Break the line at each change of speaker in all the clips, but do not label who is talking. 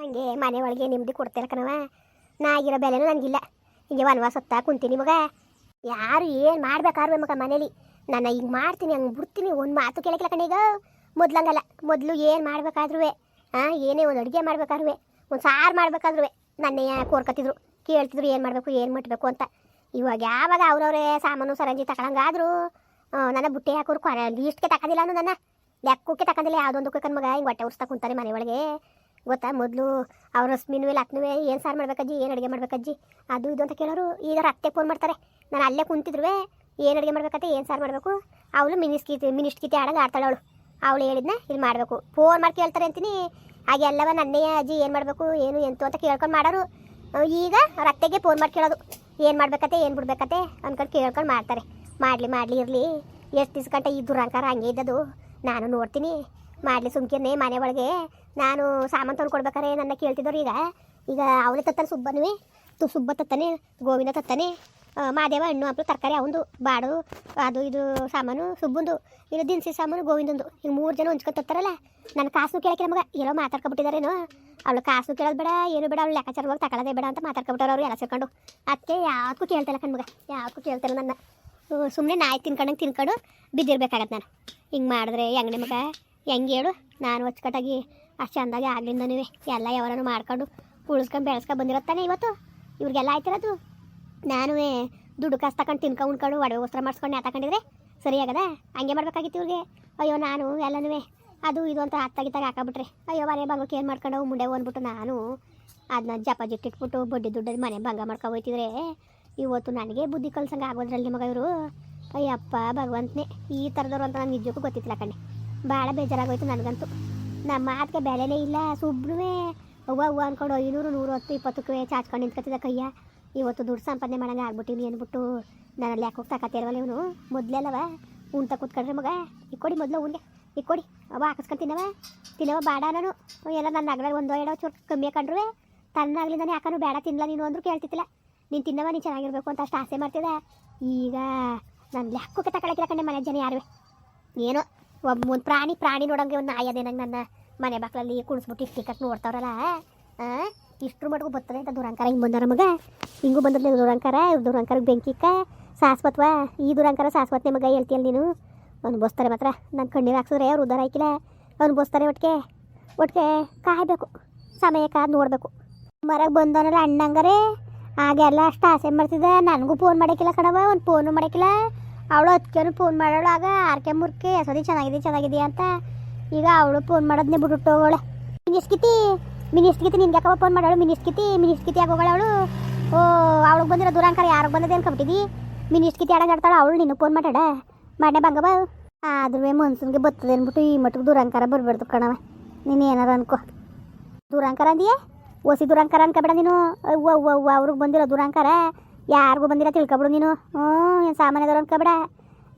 ಹಂಗೆ ಮನೆ ಒಳಗೆ ನೆಮ್ಮದಿ ಕೊಡ್ತಿಲ್ಲ ಕಣವ ನಾ ಆಗಿರೋ ಬೆಲೆನೂ ನನಗಿಲ್ಲ ಹಿಂಗೆ ವನವಾಸ ಹೊತ್ತಾ ಕುಂತೀನಿ ಮಗ. ಯಾರು ಏನು ಮಾಡ್ಬೇಕಾದ್ರೂ ಮಗ ಮನೇಲಿ. ನಾನು ಈಗ ಮಾಡ್ತೀನಿ, ಹಂಗೆ ಬಿಡ್ತೀನಿ, ಒಂದು ಮಾತು ಕೇಳಕ್ಕಿಲ್ಲ ಕಣೀಗ ಮೊದ್ಲಂಗಲ್ಲ ಮೊದಲು ಏನು ಮಾಡ್ಬೇಕಾದ್ರೂ ಹಾಂ ಏನೇ ಒಂದು ಅಡುಗೆ ಮಾಡ್ಬೇಕಾದ್ರೂ ಒಂದು ಸಾರು ಮಾಡ್ಬೇಕಾದ್ರೂ ನನ್ನೇ ಕೋರ್ಕತ್ತಿದ್ರು. ಕೇಳ್ತಿದ್ರು ಏನು ಮಾಡಬೇಕು ಏನು ಮಾಡಬೇಕು ಅಂತ. ಇವಾಗ ಯಾವಾಗ ಅವ್ರವ್ರೇ ಸಾಮಾನು, ಸರಂಜಿ ತಗೊಳಂಗಾದ್ರು ನನ್ನ ಬುಟ್ಟೆ ಹಾಕೋರು ಕೊರ ಲೀಸ್ಟ್ಗೆ ತಗೊಂಡಿಲ್ಲ ಅನ್ನೋ ನನ್ನ. ಲೆಕ್ಕಕ್ಕೆ ತಗೊಂಡಿಲ್ಲ ಯಾವುದೊಂದು ಕಣ್ಮಗ ಹಿಂಗೆ ಹೊಟ್ಟೆ ಉರ್ಸ್ತಾ ಕುಂತಾರೆ ಮನೆ ಒಳಗೆ. ಗೊತ್ತಾ? ಮೊದಲು ಅವ್ರ ರಶ್ಮಿನೂ ಲಕ್ನೂ ಏನು ಸಾರು ಮಾಡ್ಬೇಕಜ್ಜಿ? ಏನು ಅಡುಗೆ ಮಾಡ್ಬೇಕಜ್ಜಿ? ಅದು ಇದು ಅಂತ ಕೇಳೋರು ಈಗ ಅತ್ತೆ ಫೋನ್ ಮಾಡ್ತಾರೆ. ನಾನು ಅಲ್ಲೇ ಕುಂತಿದ್ರು ಏನು ಅಡುಗೆ ಮಾಡ್ಬೇಕಂತ ಏನು ಸಾರು ಮಾಡಬೇಕು? ಅವಳು ಮಿನಿಸ್ಕೀತಿ ಮಿನಿಸ್ಟ್ ಗೀತೆ ಆಡೋದು ಆಡ್ತಾಳೆ ಅವಳು. ಅವಳು ಹೇಳಿದ್ನ ಇಲ್ಲಿ ಮಾಡಬೇಕು. ಫೋನ್ ಮಾಡಿ ಕೇಳ್ತಾರೆ ಅಂತೀನಿ. ಹಾಗೆ ಎಲ್ಲವ ನನ್ನೇ ಅಜ್ಜಿ ಏನು ಮಾಡಬೇಕು, ಏನು, ಎಂತು ಅಂತ ಕೇಳ್ಕೊಂಡು ಮಾಡೋರು. ಈಗ ಅವ್ರ ಅತ್ತೆಗೆ ಫೋನ್ ಮಾಡಿ ಕೇಳೋದು. ಏನು ಮಾಡ್ಬೇಕತ್ತೆ ಏನು ಬಿಡ್ಬೇಕತ್ತೆ ಅಂದ್ಕೊಂಡು ಕೇಳ್ಕೊಂಡು ಮಾಡ್ತಾರೆ. ಮಾಡಲಿ ಮಾಡಲಿ, ಇರಲಿ. ಎಷ್ಟು ದಿವ್ಸ ಗಂಟೆ ಈ ದುರಂಕಾರ ಹಂಗೆ ಇದ್ದದು ನಾನು ನೋಡ್ತೀನಿ. ಮಾಡಲಿ ಸುಮ್ಕಿರ್ನೆ ಮನೆ ಒಳಗೆ. ನಾನು ಸಾಮಾನು ತಂದು ಕೊಡ್ಬೇಕಾರೆ ನನ್ನ ಕೇಳ್ತಿದ್ದವ್ರು ಈಗ. ಈಗ ಅವನೇ ತತ್ತಾನೆ ಸುಬ್ಬನುವೆ. ತು ಸುಬ್ಬ ತತ್ತಾನೆ ಗೋವಿಂದ ತತ್ತಾನೆ ಮಾದೇವ ಹಣ್ಣು ಹಂಪಲು ತರಕಾರಿ, ಅವಂದು ಬಾಡು ಅದು, ಇದು ಸಾಮಾನು, ಸುಬ್ಬಂದು ಇದು ದಿನಸಿ ಸಾಮಾನು, ಗೋವಿಂದಂದು. ಈಗ ಮೂರು ಜನ ಹೊಂಚ್ಕೊ ತತ್ತಾರಲ್ಲ. ನನ್ನ ಕಾಸು ಕೇಳಕ್ಕೆ ನಮಗೆ ಎಲ್ಲೋ ಮಾತಾಡ್ಕೊಬಿಟ್ಟಿದಾರೇನೋ. ಅವಳು ಕಾಸು ಕೇಳೋದು ಬೇಡ, ಏನು ಬೇಡ, ಅವಳು ಲೆಕ್ಕಾಚಾರವಾಗಿ ತಗೊಳ್ಳೋದೇ ಬೇಡ ಅಂತ ಮಾತಾಡ್ಕೊಬಿಟ್ಟಾರ ಅವ್ರು ಎಲ್ಲ ಸೇರ್ಕೊಂಡು. ಅದಕ್ಕೆ ಯಾವ್ದಕ್ಕೂ ಕೇಳ್ತಿಲ್ಲ ಕಣ್ಮಗ ಯಾವ್ದಕ್ಕೂ ಕೇಳ್ತಿಲ್ಲ ನನ್ನ. ಸುಮ್ಮನೆ ನಾಯಿ ತಿನ್ಕೊಂಡಂಗೆ ತಿನ್ಕೊಂಡು ಬಿದ್ದಿರ್ಬೇಕಾಗತ್ತೆ ನಾನು. ಹಿಂಗೆ ಮಾಡಿದ್ರೆ ಹೆಂಗನೆ ಮಗ? ಹೆಂಗೆ ಹೇಳು? ನಾನು ಅಚ್ಚುಕಟ್ಟಾಗಿ ಅಷ್ಟು ಚಂದಾಗಿ ಆಗ್ಲಿಂದನೂ ಎಲ್ಲ ಯಾವನೂ ಮಾಡ್ಕೊಂಡು ಉಳಿಸ್ಕೊಂಡು ಬೆಳೆಸ್ಕೊಂಡು ಬಂದಿರತ್ತಾನೆ ಇವತ್ತು? ಇವ್ರಿಗೆಲ್ಲ ಆಯ್ತಿರೋದು? ನಾನು ದುಡ್ಡು ಕಾಸು ತಗೊಂಡು ತಿನ್ಕೊಂಡು ಉಣ್ಕೊಂಡು ಒಡವೆ ವಸ್ತ್ರ ಮಾಡಿಸ್ಕೊಂಡು ನಾ ತಗೊಂಡಿದ್ರೆ ಸರಿ ಆಗದ? ಹಂಗೆ ಮಾಡ್ಬೇಕಾಗಿತ್ತು ಇವ್ರಿಗೆ. ಅಯ್ಯೋ, ನಾನು ಎಲ್ಲನೂ ಅದು ಇದು ಅಂತ ಹತ್ತಾಗಿತ್ತಾಗ ಹಾಕಬಿಟ್ರೆ ಅಯ್ಯೋ, ಮನೆ ಬಂಗಕ್ಕೆ ಏನು ಮಾಡ್ಕೊಂಡು ಮುಂಡೆ ಹೋಗ್ಬಿಟ್ಟು ನಾನು ಅದನ್ನ ಜಪ ಇಟ್ಬಿಟ್ಟು ಬಡ್ಡಿ ದುಡ್ಡಲ್ಲಿ ಮನೆ ಭಂಗ ಮಾಡ್ಕೊ ಹೋಯ್ತಿದ್ರೆ ಇವತ್ತು ನನಗೆ ಬುದ್ಧಿ ಕಲ್ಸಂಗೆ ಆಗೋದ್ರಲ್ಲಿ ಮಗ ಇವರು? ಅಯ್ಯಪ್ಪ ಭಗವಂತನೇ, ಈ ಥರದವ್ರು ಅಂತ ನನಗೆ ನಿಜಕ್ಕೂ ಗೊತ್ತಿತ್ತಿಲ್ಲ ಕಣ್ಣೆ ಭಾಳ ಬೇಜಾರಾಗೋಯ್ತು ನನಗಂತೂ. ನಮ್ಮ ಮಾತಿಗೆ ಬೆಲೆನೇ ಇಲ್ಲ, ಸುಬ್ನುವೆ. ಅವ್ವ ಅವ್ವ ಅಂದ್ಕೊಂಡು ಐನೂರು ನೂರು ಹತ್ತು ಇಪ್ಪತ್ತಕ್ಕೆ ಚಾಚ್ಕೊಂಡು ನಿಂತ್ಕೊತಿದ್ದ ಕೈಯ್ಯ. ಇವತ್ತು ದುಡ್ಡು ಸಂಪಾದನೆ ಮಾಡೋಣ ಆಗ್ಬಿಟ್ಟಿನಿ ಅಂದ್ಬಿಟ್ಟು ನಾನು ಅಲ್ಲಿ ಯಾಕೆ ತಕತಿರವಲ್ಲ ಇವನು ಮೊದಲೆಲ್ಲವ, ಉಣ್ತಾ ಕೂತ್ಕೊಂಡ್ರೆ ಮಗ ಇಕ್ಕೊಡಿ ಮೊದಲು ಅವ್ನಿಗೆ ಇಕ್ಕೊಡಿ ಅವ ಹಾಕಿಸ್ಕೊಂಡು ತಿನ್ನವ ತಿನ್ನವ ಬೇಡ ನಾನು. ಎಲ್ಲ ನನ್ನ ನಗರಾಗ ಒಂದು ಎರಡೋ ಚೂರು ಕಮ್ಮಿ ಹಾಕೊಂಡ್ರು ತನ್ನಾಗ್ಲಿ ನಾನು ಬೇಡ ತಿನ್ನಲ್ಲ ನೀನು ಅಂದ್ರೂ ಕೇಳ್ತಿತ್ತಿಲ್ಲ ನೀನು ತಿನ್ನವ, ನೀನು ಚೆನ್ನಾಗಿರ್ಬೇಕು ಅಂತ ಅಷ್ಟು ಆಸೆ ಮಾಡ್ತಿದ್ದೆ. ಈಗ ನಾನು ಲೆಕ್ಕಕ್ಕೆ ತಗೊಳಕಿಲ್ಲ ಕಣ್ಣೆ ಮನೆ ಜನ ಯಾರು ಏನೋ ಒಬ್ಬ ಒಂದು ಪ್ರಾಣಿ ಪ್ರಾಣಿ ನೋಡಂಗೆ ಒಂದು ನಾಯಿ ನಂಗೆ ನನ್ನ ಮನೆ ಬಾಕ್ಲಲ್ಲಿ ಕುಣಿಸ್ಬಿಟ್ಟು ಇಷ್ಟಿಕತ್ ನೋಡ್ತಾವ್ರಲ್ಲ ಇಷ್ಟ್ರ ಮಟ್ಗೂ ಬರ್ತದೆ ಅಂತ ದುರಂಕಾರ ಹಿಂಗೆ ಬಂದಾರ ಮಗ. ಹಿಂಗೂ ಬಂದದ್ಲೆ ದುರಂಕಾರ ದುರಂಕಾರಕ್ಕೆ ಬೆಂಕಿಕ್ಕ ಸಾಸ್ವತ್ವ, ಈ ದುರಂಕಾರ ಶಾಶ್ವತನೇ ಮಗ ಹೇಳ್ತೀಯಲ್ಲ ನೀನು? ಅನ್ಬೋಸ್ತಾರೆ ಮಾತ್ರ. ನನ್ನ ಕಣ್ಣೀರು ಹಾಕ್ಸಿದ್ರೆ ಅವ್ರು ಉದ್ದಾರ ಆಯ್ಕಿಲ್ಲ. ಬಸ್ತಾರೆ ಒಟ್ಟಿಗೆ ಒಟ್ಟಿಗೆ ಕಾಯಬೇಕು. ಸಮಯ ಕಾದು ನೋಡಬೇಕು. ಮರಗೆ ಬಂದವನಲ್ಲ ಅಣ್ಣಂಗಾರೆ. ಆಗೆಲ್ಲ ಅಷ್ಟು ಆಸೆ ಮಾಡ್ತಿದ್ದೆ. ನನಗೂ ಫೋನ್ ಮಾಡೋಕ್ಕಿಲ್ಲ ಕಣವ ಒಂದು ಫೋನು ಮಾಡೋಕ್ಕಿಲ್ಲ ಅವಳು ಅದಕ್ಕೇನು ಫೋನ್ ಮಾಡೋಳು. ಆಗ ಆರ್ಕೆ ಮುರ್ಕೆ ಸದಿ ಚೆನ್ನಾಗಿದೆ ಚೆನ್ನಾಗಿದೆ ಅಂತ ಈಗ ಅವಳು ಫೋನ್ ಮಾಡೋದನ್ನೇ ಬಿಟ್ಬಿಟ್ಟು ಹೋಗೋಳೆ. ಮಿನಿಸ್ಕಿತಿ ಮಿನಿಸ್ಕಿತಿ, ನಿನ್ಗೆ ಯಾಕವ ಫೋನ್ ಮಾಡೋಳು? ಮಿನಿಸ್ಕಿತಿ ಮಿನಿಸ್ಕಿತಿ ಆಗೋಗಳ ಅವಳು. ಓ, ಅವಳಿಗೆ ಬಂದಿರೋ ದುರಂಕಾರ ಯಾರಿಗೆ ಬಂದದೆ ಅನ್ಕೊಬಿಟ್ಟಿದಿ ಮಿನಿಸ್ಕಿತಿ ಆಡಂಗೆ ಆಡ್ತಾಳೆ? ಅವಳು ನಿನ್ನ ಫೋನ್ ಮಾಡಾಡ ಮಾಡೇ ಬಾ ಆದ್ರೂ ಮನ್ಸನ್ಗೆ ಬರ್ತದೆ ಅಂದ್ಬಿಟ್ಟು ಈ ಮಟ್ಟಿಗೆ ದುರಂಕಾರ ಬರಬಾರ್ದು ಕಣವ ನೀನು ಏನಾರ ಅನ್ಕೋ. ದುರಾಂಕಾರ ಅಂದಿಯೇ? ಓಸಿ ದುರಂಕಾರ ಅನ್ಕೋಬೇಡ ನೀನು. ಅವ್ವ ಅವ್ವ, ಅವ್ರಿಗೆ ಬಂದಿರೋ ದುರಂಕಾರ. ಯಾರಿಗೂ ಬಂದಿರ ತಿಳ್ಕೊಬಿಡು ನೀನು. ಹ್ಞೂ ಏನು ಸಾಮಾನ್ಯದವ್ರು ಅನ್ಕೊಬೇಡ.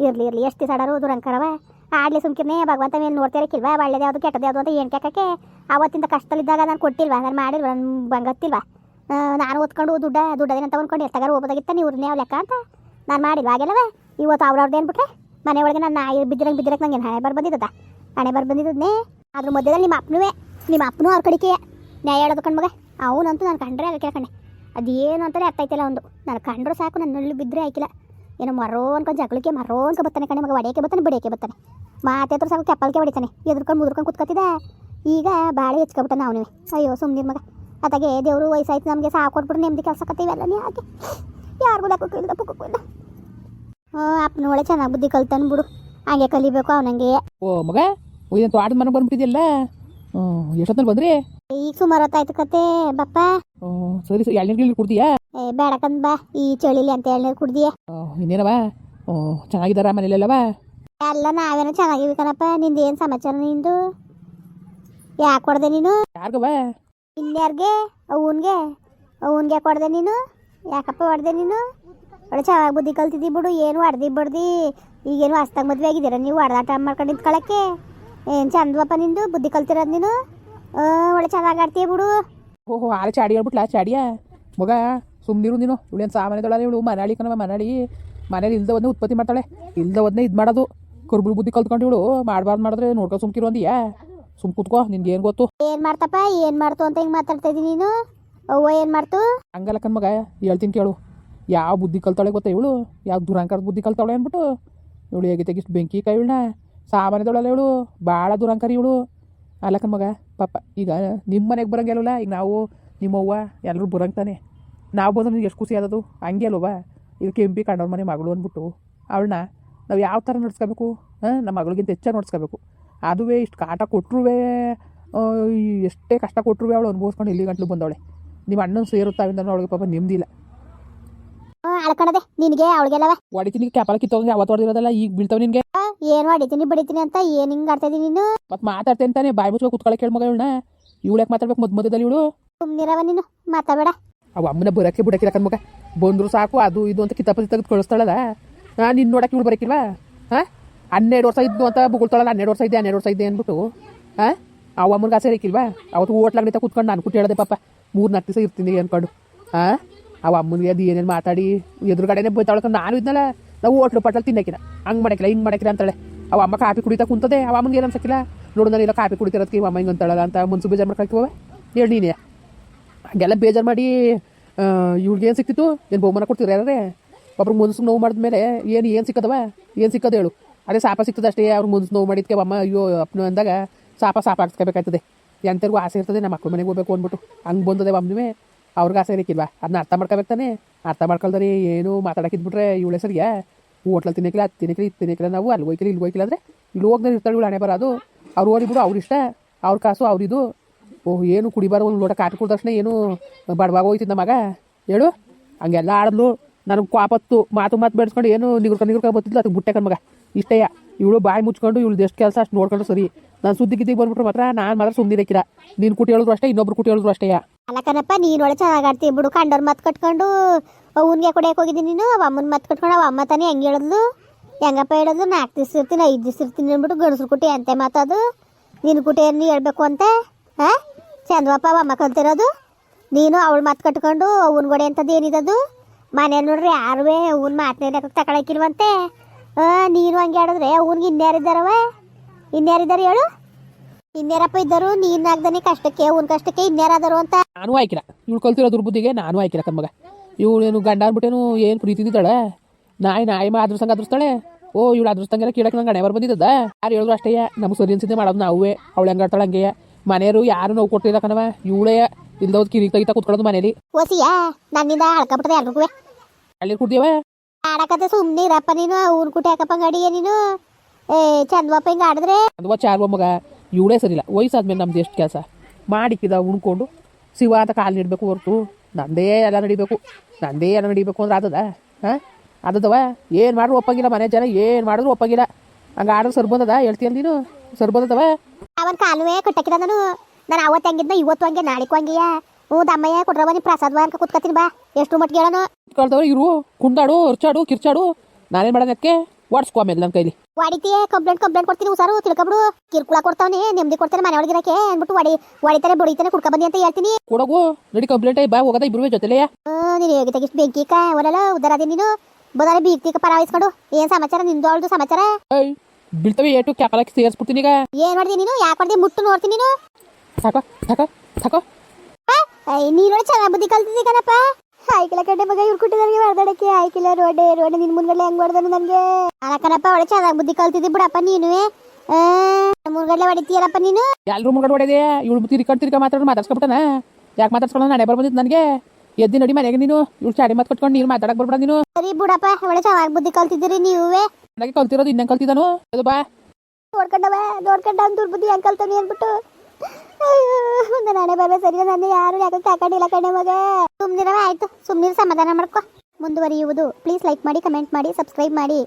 ಇರಲಿ ಇರಲಿ, ಎಷ್ಟು ದಿವಸ ದುರಂಕಾರವ ಆಡ್ಲಿ ಸುಮ್ಕಿರ್ನೇ, ಭಗವಂತ ಮೇಲೆ ನೋಡ್ತಿರಕ್ಕಿಲ್ವಾ ಒಳ್ಳೇದು ಯಾವುದು ಕೆಟ್ಟದ್ದು ಯಾವುದು ಅಂತ ಏನು ಕೇಳಕ್ಕೆ ಅವತ್ತಿಂದ ಕಷ್ಟದಲ್ಲಿದ್ದಾಗ ನಾನು ಕೊಟ್ಟಿಲ್ವಾ? ನಾನು ಮಾಡಿಲ್ವ? ನನ್ನ ಬಂಗತ್ತಿಲ್ವ ನಾನು ಓದ್ಕೊಂಡು ದುಡ್ಡ ದುಡ್ಡದೇನಂತ ಅಂದ್ಕೊಂಡು ತಗಾರು ಹೋಗೋದಾಗಿತ್ತ ನೀವು ಇವ್ರನ್ನೇ ಲೆಕ್ಕ ಅಂತ? ನಾನು ಮಾಡಿಲ್ವಾ ಆಗಿಲ್ಲವ ಇವತ್ತು ಅವ್ರವ್ರದ್ದು ಏನ್ಬಿಟ್ರೆ ಮನೆ ಒಳಗೆ ನನ್ನ ನಾಯಿ ಬಿದ್ದಿರಂಗೆ ಬಿದ್ದಿರಕ್ಕೆ ನಂಗೆ ಹಣೆ ಬರ್ ಬಂದಿದ್ದದ ಹಣೆ ಬರ್ ಬಂದಿದ್ದನ್ನೇ ಅದ್ರ ಮಧ್ಯದಲ್ಲಿ ನಿಮ್ಮ ಅಪ್ಪನೂ ನಿಮ್ಮ ಅಪ್ಪನೂ ಅವ್ರ ಕಡೆಗೆ ನ್ಯಾಯ ಹೇಳೋದು ಕಣ್ಮಗ ಅವನಂತೂ ನಾನು ಕಂಡ್ರೆ ಆಗಕ್ಕೆ ಕಣ್ಣೆ ಅದೇನು ಅಂತಲೇ ಅರ್ಥ ಆಯ್ತಿಲ್ಲ ಒಂದು. ನಾನು ಕಂಡ್ರೂ ಸಾಕು ನನ್ನ ನುಳ್ಳು ಬಿದ್ದರೆ ಆಯ್ಕಿಲ್ಲ ಏನೋ ಮರೋ ಅನ್ಕೊಂಡು ಜಗಳಕ್ಕೆ ಮರೋ ಅನ್ಕೊ ಬರ್ತಾನೆ ಕಣೆ, ಮಗ ಒಡೆಯಕ್ಕೆ ಬರ್ತಾನೆ, ಬಿಡಿಯಕ್ಕೆ ಬರ್ತಾನೆ. ಮಾತೇತ್ರ ಸಾಕು, ಕೆಪ್ಪಲ್ಕೆ ಹೊಡಿತಾನೆ. ಎದುರ್ಕೊಂಡು ಮುದ್ರಕೊಂಡು ಕುತ್ಕೊತಿದ್ದ ಈಗ ಬಾಳೆ ಹೆಚ್ಕೊಬಿಟ್ಟಾನೆ ಅವನಿವೆ. ಅಯ್ಯೋ ಸುಮ್ಮನೆ ಮಗ. ಅದಾಗೆ ದೇವರು ವಯಸ್ಸಾಯ್ತು, ನಮಗೆ ಸಾಕು ಕೊಟ್ಬಿಟ್ಟು ನೆಮ್ಮದಿ ಕೆಲಸ ಕತ್ತೀವೆಲ್ಲ ನೀ ಯಾಕೆ ಯಾರಿಗೂ ಇಲ್ಲ ಪಕ್ಕಕ್ಕೂ ಇಲ್ಲ. ಹ್ಞೂ ಅಪ್ಪನ ಒಳ್ಳೆ ಚೆನ್ನಾಗಿ ಬುದ್ಧಿ ಕಲ್ತಾನೆ ಬಿಡು. ಹಂಗೆ ಕಲಿಬೇಕು ಅವನಂಗೆ.
ಓ, ಮಗ ತೋಟದ ಮನೆಗೆ ಬಂದ್ಬಿಟ್ಟಿದ್ಯಲ್ಲ? ಹ್ಞೂ ಎಷ್ಟೊತ್ತಲ್ಲಿ ಬಂದ್ರಿ?
ಈಗ ಸುಮಾರು ಹೊತ್ತಾಯ್ತು ಕತೆ ಬಪ್ಪ.
ಸರಿ ಸರಿ ಎಳ್ನೀರು ಗಿಳ್ನೀರು ಕುಡ್ದಿಯಾ
ಏ ಬೇಡಕಂದ್ ಬಾ ಈ ಚಳಿಲಿ ಅಂತ ಎಳ್ನೀರು ಕುಡ್ದಿಯಾ.
ಹ್ಞೂ ಇನ್ನೇನವ? ಹ್ಞೂ ಚೆನ್ನಾಗಿದ್ದಾರ ಮನೇಲೆಲ್ಲವ?
ಎಲ್ಲ ನಾವೇನೋ ಚೆನ್ನಾಗಿವಿ ಕಣಪ್ಪ ನಿಂದು ಏನು ಸಮಾಚಾರ ನಿಂದು? ಯಾಕೆ ಕೊಡ್ದೆ ನೀನು?
ಯಾರಿಗವ
ಇನ್ಯಾರ್ಗೆ? ಅವನ್ಗೆ ಅವನ್ಗೆ ಯಾಕೆ ಕೊಡ್ದೆ ನೀನು? ಯಾಕಪ್ಪ ಹೊಡ್ದೆ ನೀನು? ಒಳ್ಳೆ ಚೆನ್ನಾಗಿ ಬುದ್ಧಿ ಕಲ್ತಿದ್ದಿ ಬಿಡು ಏನು ಹೊಡ್ದಿ ಬಿಡ್ದಿ? ಈಗೇನು ಹೊಸ್ದಾಗ ಮದುವೆ ಆಗಿದ್ದೀರ ನೀವು ಹೊಡೆದಾಟ ಮಾಡ್ಕೊಂಡು ನಿಂತ್ಕೊಳಕ್ಕೆ? ಏನು ಚಂದವಪ್ಪ ನಿಂದು ಬುದ್ಧಿ ಕಲ್ತಿರೋದು ನೀನು? ಒಳ್ಳೆ ಚೆನ್ನಾಗಿ ಆಡ್ತೀಯ ಬಿಡು.
ಓಹೋ ಆಳ ಚಾಡಿ ಹೇಳ್ಬಿಟ್ಲಾ ಚಾಡಿಯ? ಮಗ ಸುಮ್ಮನಿರು ನೀನು. ಇವಳೇನು ಸಾಮಾನ್ಯದೊಳಲ್ಲ ಇವಳು? ಮನಾಳಿ ಕಣವ ಮನಾಳಿ. ಮನೇಲಿ ಇಲ್ದ ಒಂದೇ ಉತ್ಪತ್ತಿ ಮಾಡ್ತಾಳೆ. ಇಲ್ದ ಒಂದೇ ಇದು ಮಾಡೋದು. ಕರ್ಬುಳು ಬುದ್ಧಿ ಕಲ್ತ್ಕೊಂಡು ಇವಳು. ಮಾಡಬಾರ್ದು ಮಾಡಿದ್ರೆ ನೋಡ್ಕೊ ಸುಮ್ಕಿರು ಅಂದಿಯಾ? ಸುಮ್ ಕೂತ್ಕೋ ನಿನ್ಗೆ ಏನು ಗೊತ್ತು?
ಏನು ಮಾಡ್ತಪ್ಪ? ಏನು ಮಾಡ್ತು ಅಂತ ಹಿಂಗೆ ಮಾತಾಡ್ತಾ ನೀನು? ಅವ್ವ ಏನು ಮಾಡ್ತು?
ಹಂಗಲ್ಲ ಕಣ್ ಮಗ ಹೇಳ್ತೀನಿ ಕೇಳು. ಯಾವ ಬುದ್ಧಿ ಕಲ್ತಾಳೆ ಗೊತ್ತಾ ಇವಳು? ಯಾವ ದುರಂಕಾರದ ಬುದ್ಧಿ ಕಲ್ತಾಳೆ ಅಂದ್ಬಿಟ್ಟು? ಇವಳು ಹೇಗೆ ತೆಗಿಸ್ ಬೆಂಕಿ ಕೈ ಇವಳನ್ನ ಸಾಮಾನ್ಯದೊಳಲ್ಲ ಇವಳು. ಭಾಳ ದುರಂಕಾರಿ ಇವಳು. ಅಲ್ಲ ಕಣ್ ಮಗ, ಪಾಪ, ಈಗ ನಿಮ್ಮ ಮನೆಗೆ ಬರೋಂಗಿಲ್ಲ ಈಗ ನಾವು ನಿಮ್ಮವ್ವ ಎಲ್ಲರೂ ಬರಂಗ್ತಾನೆ ನಾವು ಬಂದ್ರೆ ನಿಮ್ಗೆ ಎಷ್ಟು ಖುಷಿ ಆದದು ಹಂಗೆ ಅಲ್ವಾ ಈಗ ಕೆಂಪಿ ಕಂಡವ್ರ ಮನೆ ಮಗಳು ಅಂದ್ಬಿಟ್ಟು. ಅವಳನ್ನ ನಾವು ಯಾವ ಥರ ನಡ್ಸ್ಕೋಬೇಕು? ಹಾಂ ನಮ್ಮ ಮಗಳಿಗಿಂತ ಹೆಚ್ಚಾಗಿ ನಡ್ಸ್ಕೋಬೇಕು. ಅದುವೇ ಇಷ್ಟು ಕಾಟ ಕೊಟ್ಟರು ಎಷ್ಟೇ ಕಷ್ಟ ಕೊಟ್ಟರು ಅವಳು ಅನುಭವಿಸ್ಕೊಂಡು ಇಲ್ಲಿ ಗಂಟ್ಲು ಬಂದವಳೆ. ನಿಮ್ಮ ಅಣ್ಣನ ಸೇರುತ್ತಾವಿಂದ ಅವಳಿಗೆ ಪಾಪ ನೆಮ್ಮದಿಲ್ಲ
ಅಳ್ಕಣದೆ ನಿನಗೆ ಅವಳಿಗೆಲ್ಲವ?
ಹೊಡಿತೀನಿ ಕ್ಯಾಪಲ ಕಿತ್ತೋಗಿ ಯಾವತ್ತು ಹೊಡೆದಿರೋದಲ್ಲ ಈಗ ಬೀಳ್ತಾವ ನಿನ್ಗೆ.
ಏನು ಹೊಡಿತೀನಿ ಬಿಡಿತೀನಿ ಅಂತ ಏನ್ ಹಿಂಗ್ ಆಡ್ತಾ ಇದೀನಿ ನೀನು?
ಮತ್ತೆ ಮಾತಾಡ್ತೇನೆ ಅಂತಾನೆ ಬಾಯ್ ಮುಚ್ಕೊ ಕುತ್ಕೊಳ್ಳೋ ಹೇಳ್ ಮಗ ಇವಳನ್ನ ಇವಳು ಯಾಕೆ ಮಾತಾಡ್ಬೇಕು ಮದ್ ಮಧ್ಯದಲ್ಲಿ ಇವಳು?
ಸುಮ್ನಿರವ ನೀನು ಮಾತಾಡಬೇಡ.
ಅವ ಅಮ್ಮನ ಬರಕ್ಕೆ ಬಿಡಕ್ಕಿಲ್ಲ ಕಣ್ಮಗ ಬಂದ್ರು ಸಾಕು ಅದು ಇದು ಅಂತ ಕಿತಾಪತಿ ತೆಗೆದು ಕಳಿಸ್ತಾಳಲ್ಲ. ಹಾ ನಿನ್ನ ನೋಡಕ್ಕೆ ಇವಳು ಬರಕ್ಕಿಲ್ವಾ ಹಾ ಹನ್ನೆರಡು ವರ್ಷ ಇದ್ದು ಅಂತ ಬುಗುಳ್ತಾಳಲ್ಲ ಹನ್ನೆರಡು ವರ್ಷ ಇದೆ ಹನ್ನೆರಡು ವರ್ಷ ಇದೆ ಅಂದ್ಬಿಟ್ಟು. ಹಾ ಅವ ಅಮ್ಮನಿಗೆ ಆಸೆ ಇರಕ್ಕಿಲ್ವಾ ಅವತ್ತು ಓಟ್ಲಾಗಣಿತ ಕುತ್ಕೊಂಡು ನಾನು ಕುಟ್ಟಿ ಹೇಳ್ದೆ ಪಾಪ. ಮೂರು ನಾಲ್ಕು ದಿವಸ ಇರ್ತೀನಿ ಅನ್ಕೊಂಡು. ಹಾಂ ಅವ ಅಮ್ಮನಿಗೆ ಅದು ಏನೇನು ಮಾತಾಡಿ, ಎದುರುಗಡೆನೆ ಬೈತಾಳ್ಕೊಂಡು ನಾನು ಇದ್ನಲ್ಲ, ನಾವು ಹೋಟ್ಲು ಪಟ್ಲಲ್ಲಿ ತಿನ್ನಕಿನ. ಹಂಗೆ ಮಾಡಕ್ಕಿಲ್ಲ ಹಿಂಗೆ ಮಾಡಕ್ಕಿಲ್ಲ ಅಂತಾಳೆ. ಅವ ಅಮ್ಮ ಕಾಫಿ ಕುಡಿತಾ ಕುಂತದೆ, ಅವ ಅಮ್ಮನಿಗೆ ಏನು ಅನ್ಸಕ್ಕಿಲ್ಲ ನೋಡು ನಾನು ಇಲ್ಲ ಕಾಫಿ ಕುಡಿತಿರೋದಕ್ಕೆ ಅಮ್ಮ ಹಿಂಗೆ ಅಂತಾಳಲ್ಲ ಅಂತ ಮನ್ಸು ಬೇಜಾರು ಮಾಡ್ಕೊಳ್ತೀವ ಹೇಳಿ ನೀನೇ. ಹಂಗೆಲ್ಲ ಬೇಜಾರು ಮಾಡಿ ಇವ್ಳಿಗೆ ಏನು ಸಿಕ್ತಿತ್ತು? ಏನು ಬಹುಮಾನ ಕೊಡ್ತೀರ ಯಾರೇ ಒಬ್ರು ಮುನ್ಸು ನೋವು ಮಾಡಿದ್ಮೇಲೆ ಏನು ಏನು ಸಿಕ್ಕದವ? ಏನು ಸಿಕ್ಕದ ಹೇಳು. ಅದೇ ಸಾಪ ಸಿಕ್ತದೆ ಅಷ್ಟೇ, ಅವ್ರು ಮುನ್ಸು ನೋವು ಮಾಡಿದ್ಕೆ ಅಮ್ಮ, ಅಯ್ಯೋ, ಅಪ್ಪನು ಅಂದಾಗ ಸಾಪ ಸಾಪ ಹಾಕ್ಸ್ಕೋಬೇಕಾಗ್ತದೆ ಎಂಥರಿಗೂ ಆಸೆ ಇರ್ತದೆ, ನಮ್ಮ ಮಕ್ಕಳು ಮನೆಗೆ ಹೋಗ್ಬೇಕು ಅಂದ್ಬಿಟ್ಟು. ಹಂಗೆ ಬಂದದೆ ಒಮ್ಮೆ ಅವ್ರಿಗೆ ಆಸೆ ಇರಕ್ಕಿಲ್ವಾ ಅದನ್ನ ಅರ್ಥ ಮಾಡ್ಕೋಬೇಕು ತಾನೆ? ಅರ್ಥ ಮಾಡ್ಕೊಳ್ದರಿ ಏನು ಮಾತಾಡಕ್ಕಿದ್ಬಿಟ್ರೆ ಇವಳೆ ಸರಿಯಾ ಹೋಟ್ಲಲ್ಲಿ ತಿನ್ನಕ್ಕಿಲ್ಲ ತಿನ್ನಕ್ಕಿಲ್ಲ, ಇದು ತಿನ್ನಕ್ಕಿಲ್ಲ ನಾವು ಅಲ್ಲಿ ಹೋಯ್ಕಿಲ್ಲ ಇಲ್ಲಿ ಹೋಯ್ಕಿಲ್ಲ ಅಂದರೆ ಇಲ್ಲಿ ಹೋಗ್ದೆ ಇರ್ತಾಳೆ ಇವಳು ಹಣೆ ಬರೋದು ಅವ್ರು ಓದಿಬಿಡು ಅವ್ರ ಇಷ್ಟ. ಅವ್ರ ಕಾಸು ಅವ್ರಿದು ಓಹ್, ಏನು ಕುಡಿಬಾರ ಒಂದು ಲೋಟ ಕಾಟ್ ಕುಡಿದ ತಕ್ಷಣ ಏನು ಬಡವಾಗ ಹೋಯ್ತಿದ್ದ ಮಗ? ಹೇಳು. ಹಂಗೆಲ್ಲ ಆಡಿದ್ಲು. ನನಗೆ ಕ್ವಾಪತ್ತು ಮಾತು ಮಾತು ಬೆಳೆಸ್ಕೊಂಡು ಏನು ನಿಗುರ್ಕೊಂಡು ನಿಗುರ್ಕೊಂಡು ಬರ್ತಿದ್ಲು ಅದಕ್ಕೆ ಬುಟ್ಟೆ ಮಗ. ಇಷ್ಟೇ. ಇವಳು ಬಾಯಿ ಮುಚ್ಕೊಂಡು ಇವಳು ಎಷ್ಟು ಕೆಲಸ ಅಷ್ಟು ನೋಡ್ಕೊಂಡು ಸರಿ. ನಾನು ಸುದ್ದಿ ಗಿದ್ದಿಗೆ ಬಂದ್ಬಿಟ್ರೆ ಮಾತ್ರ ನಾನು ಮಾತ್ರ ಸುಮ್ಮನಿರಕ್ಕಿಲ್ಲ ನೀನು ಕುಟಿ ಹೇಳಿದ್ರು ಅಷ್ಟೇ, ಇನ್ನೊಬ್ರು ಕುಟಿ ಹೇಳಿದ್ರು ಅಷ್ಟೇ.
ಅಲ್ಲ ನೀನ್ ಒಳ್ಳೆ ಚೆನ್ನಾಗಿ ಆಡ್ತೀವಿ ಬಿಡು. ಕಂಡೋರ್ ಮತ್ ಕಟ್ಕೊಂಡು, ಅವ್ನಿಗೆ ಕೊಡಕ್ಕೆ ಹೋಗಿದ್ದೀನಿ ನೀನು, ಅವ ಅಮ್ಮನ ಮತ್ ಕಟ್ಕೊಂಡು, ಅವ ಅಮ್ಮ ತಾನೇ ಹೆಂಗೆ ಹೇಳಿದ್ಲು? ಹೆಂಗಪ್ಪ ಹೇಳೋದು ನಾಲ್ಕು ದಿವಸ ಇರ್ತೀನಿ, ಐದು ದಿವಸ ಇರ್ತೀನಿ ಅಂದ್ಬಿಟ್ಟು ಗಂಡಸ್ರು ಕುಟಿ ಅಂತೆ ಮಾತದು ನಿನ್ನ ಕುಟಿ ಏನು ಹೇಳ್ಬೇಕು ಅಂತ? ಹಾಂ ಚಂದ್ವಪ್ಪ ಅಮ್ಮ ಕಲ್ತಿರೋದು? ನೀನು ಅವಳು ಮತ್ ಕಟ್ಕೊಂಡು, ಅವ್ನ ಗೋಡೆ ಅಂತದ್ದು ಏನಿದದು ಮನೆ ನೋಡ್ರಿ ಯಾರುವೆ ಅವ್ನ ಮಾತನೇ ತಗೊಳಕಿಲ್ವಂತೆ ನೀನು ಹಂಗೆ ಹೇಳಿದ್ರೆ ಅವ್ನಿಗೆ ಇನ್ಯಾರಿದ್ದಾರವ? ಇನ್ಯಾರಿದ್ದಾರೆ ಹೇಳು? ಇನ್ಯಾರಪ್ಪ ಇದ್ದರು? ನೀನ್ ಆಗ್ದಾನೆ ಕಷ್ಟಕ್ಕೆ ಅವ್ನ ಕಷ್ಟಕ್ಕೆ ಇನ್ಯಾರಾದರು ಅಂತ?
ನಾನು ಆಯ್ಕಿರ ಇವ್ಳು ಕಲ್ತಿರೋ ದುರ್ಬುದ್ಧಿಗೆ ನಾನು ಕಣ್ಮಗ. ಇವಳು ಏನು ಗಂಡ ಅಂದ್ಬಿಟ್ಟೇನು ಏನು ಪ್ರೀತಿದ್ದಾಳೆ ನಾಯಿ ನಾಯಿ ಮಾ ಅದ್ರಸಂಗ ಅದ್ರಸ್ತಾಳೆ ಓ ಇವಳು ಅದ್ರಸ್ತಂಗೆಲ್ಲ ಕೀಳಕ್ಕೆ ನಂಗೆ ಹಣೆ ಬಂದಿದ್ದದ? ಯಾರು ಹೇಳಿದ್ರು ಅಷ್ಟೇ ನಮ್ಗೆ ಸರಿ ಅನ್ಸಿದ್ದೆ ಮಾಡೋದು ನಾವೇ. ಅವಳು ಹೆಂಗೆ ಆಡ್ತಾಳೆ ಹಂಗೆ ಮನೆಯವರು ಯಾರು ನೋವು ಕೊಟ್ಟಿಲ್ಲ ಕಣವ. ಇವಳೇ ಇಲ್ದವ್ದು ಕಿರಿ ತೆಗಿತಾ ಕುತ್ಕೊಳ್ಳೋದು ಮನೇಲಿ.
ಓಸಿಯಾ ನನ್ನಿಂದ ಅಳ್ಕೊಬಿಟ್ಟದೆ ಎಲ್ರಿಗೂ
ಅಲ್ಲಿ ಕುಡ್ದೇವ
ಆಡಕತ್ತೆ ಸುಮ್ಮನೆ ಇರಪ್ಪ ನೀನು ಅವ್ನ ಕುಟ್ಟಿ ಹಾಕಪ್ಪ ನೀನು. ಏ ಚಂದ್ವಪ್ಪ ಹಿಂಗೆ ಆಡಿದ್ರೆ?
ಚಂದ್ವ ಚಾರ್ವ ಮಗ. ಇವಳೇ ಸರಿಲ್ಲ ವಯಸ್ಸಾದ್ಮೇಲೆ ನಮ್ದು ಎಷ್ಟು ಕೆಲಸ? ಮಾಡಿಕ್ಕಿದ ಉಣ್ಕೊಂಡು. ಶಿವ ಅಂತ ಕಾಲು ನೀಡಬೇಕು ಹೊರತು. ನಂದೇ ಎಲ್ಲ ನಡಿಬೇಕು. ನಂದೇ ಎಲ್ಲ ನಡಿಬೇಕು ಅಂದ್ರೆ ಅದದ ಹಾಂ? ಅದದವ ಏನು ಮಾಡ್ರು ಒಪ್ಪಂಗಿಲ್ಲ ಮನೆ ಜನ. ಏನು ಮಾಡಿದ್ರು ಒಪ್ಪಂಗಿಲ್ಲ. ಹಂಗೆ ಆಡ್ರೆ ಸರ್ ಬಂದದ ಹೇಳ್ತೀಯಲ್ಲ ನೀನು? ಸರ್ ಬಂದದವ
ಅವನ ಕಾಲುವೆ ಕಟ್ಟಕ್ಕಿದ ನಾನು. ನಾನು ಅವತ್ತು ಹಂಗಿದ್ನ ಇವತ್ತು ಹಂಗೆ ನಾಳಿಗೂ ಹಂಗೆಯ. ಹ್ಞೂ ದಮ್ಮಯ್ಯ ಕೊಟ್ರವ ನೀನು ಪ್ರಸಾದ್ ಅನ್ಕ ಕುತ್ಕತ್ತೀನಿ ಬಾ. ಎಷ್ಟು ಮಟ್ಟಿಗೆ ಹೇಳೋನು?
ಕಳ್ದವ್ರು ಇರು. ಕುಂದಾಡು ಅರ್ಚಾಡು ಕಿರ್ಚಾಡು. ನಾನೇನು ಮಾಡೋದಕ್ಕೆ ಓಡಿಸ್ಕೊ ಆಮೇಲೆ ನನ್ನ ಕೈಲಿ
ವಾಡಿತೀಯ ಕಂಪ್ಲೇಂಟ್ ಕಂಪ್ಲೇಂಟ್ ಕೊಡ್ತೀನಿ ಹುಷಾರು ತಿಳ್ಕೊಬಿಡು. ಕಿರ್ಕುಳ ಕೊಡ್ತಾವನೆ ನೆಮ್ಮದಿ ಕೊಡ್ತಾನೆ ಮನೆ ಒಳಗಿರಕ್ಕೆ ಅಂದ್ಬಿಟ್ಟು ಹೊಡಿ ಹೊಡಿತಾನೆ ಬಡಿತಾನೆ ಕುಡ್ಕ ಬನ್ನಿ ಅಂತ ಹೇಳ್ತೀನಿ.
ಕೊಡಗು ನಡಿ ಕಂಪ್ಲೇಂಟ್ ಬಾ ಹೋಗೋದ ಇಬ್ರು ಜೊತೆಲೆಯ
ಹ್ಮ್, ನೀನು ಹೇಗೆ ತೆಗಿಸ್ ಬೆಂಕಿ ಕ ಒಲೆಲ್ಲ ಉದರದಿ ನೀನು. ಬದಾರೆ ಬೀಗ್ತಿಕ ಪರಾವಹಿಸ್ಕೊಂಡು ಏನ್ ಸಮಾಚಾರ ನಿಂದು ಅವಳದು ಸಮಾಚಾರ?
ಬೀಳ್ತವೆ ಏಟು ಕ್ಯಾಪಲಕ್ಕೆ ಸೇರಿಸ್ಬಿಡ್ತೀನಿ ಈಗ.
ಏನ್ ಮಾಡ್ದಿ ನೀನು? ಯಾಕೆ ಮಾಡ್ದಿ? ಮುಟ್ಟು ನೋಡ್ತೀನಿ ನೀನು?
ಸಾಕೋ ಸಾಕೋ ಸಾಕೋ.
ನೀನು ಚೆನ್ನಾಗಿ ಬುದ್ಧಿ ಕಲ್ತಿದ್ದೀಗನಪ್ಪ ಆಯ್ಕಿಲ್ಲ ಕಡೆ ಮಗ ಇವ್ರು ಕುಟ್ಟಿದಾರಿಗೆ ಮಾಡ್ದಾಡಕ್ಕೆ ಆಯ್ಕಿಲ್ಲ. ರೋಡೆ ರೋಡೆ ನಿನ್ ಮುಂದ್ಗಡೆ ಹೆಂಗ್ ಹೊಡೆದನು ನನ್ಗೆ? ಅಲ್ಲ ಕಣಪ್ಪ ಒಳ್ಳೆ ಚೆನ್ನಾಗಿ ಬುದ್ಧಿ ಕಲ್ತಿದ್ದಿ ಬಿಡಪ್ಪ ನೀನುವೆ ಮುಂದ್ಗಡೆ ಹೊಡಿತೀಯಲ್ಲಪ್ಪ ನೀನು?
ಎಲ್ಲರೂ ಮುಗಡೆ ಹೊಡೆದೆ? ಇವಳು ತಿರ್ಕೊಂಡು ತಿರ್ಗ ಮಾತಾಡೋದು ಮಾತಾಡ್ಸ್ಕೊಬಿಟ್ಟನ? ಯಾಕೆ ಮಾತಾಡ್ಸ್ಕೊಳ್ಳೋ ನಡೆ ಬರ್ಬಂದಿದ್ದು ನನಗೆ. ಎದ್ದಿ ನಡಿ ಮನೆಗೆ ನೀನು. ಇವಳು ಚಾಡಿ ಮಾತು ಕಟ್ಕೊಂಡು ನೀನು ಮಾತಾಡಕ್ ಬರ್ಬೇಡ ನೀನು.
ಸರಿ ಬಿಡಪ್ಪ ಒಳ್ಳೆ ಚೆನ್ನಾಗಿ ಬುದ್ಧಿ ಕಲ್ತಿದ್ದೀರಿ ನೀವೇ.
ನನಗೆ ಕಲ್ತಿರೋದು ಇನ್ನಂಗೆ ಕಲ್ತಿದ್ದಾನು? ಅದು ಬಾ.
ನೋಡ್ಕೊಂಡವ ನೋಡ್ಕೊಂಡ ಅವ್ನ್ ದುರ್ಬುದ್ಧಿ ಹೆಂಗ್ ಕಲ್ತಾನೆ ಅಂದ್ಬಿಟ್ಟು. ನನ್ನ ಹಣೆ ಬರ್ಬೇ ಸರಿ, ನನ್ನ ಯಾರು ಯಾಕೆ ಕಾಕೊಂಡಿಲ್ಲ ಕಣೆ ಮಗ? ಸುಮ್ನಿರವ, ಆಯ್ತು. ಸುಮ್ನಿರು, ಸಮಾಧಾನ ಮಾಡ್ಕೊ. ಮುಂದುವರಿಯುವುದು. ಪ್ಲೀಸ್ ಲೈಕ್ ಮಾಡಿ ಕಮೆಂಟ್ ಮಾಡಿ ಸಬ್ಸ್ಕ್ರೈಬ್ ಮಾಡಿ.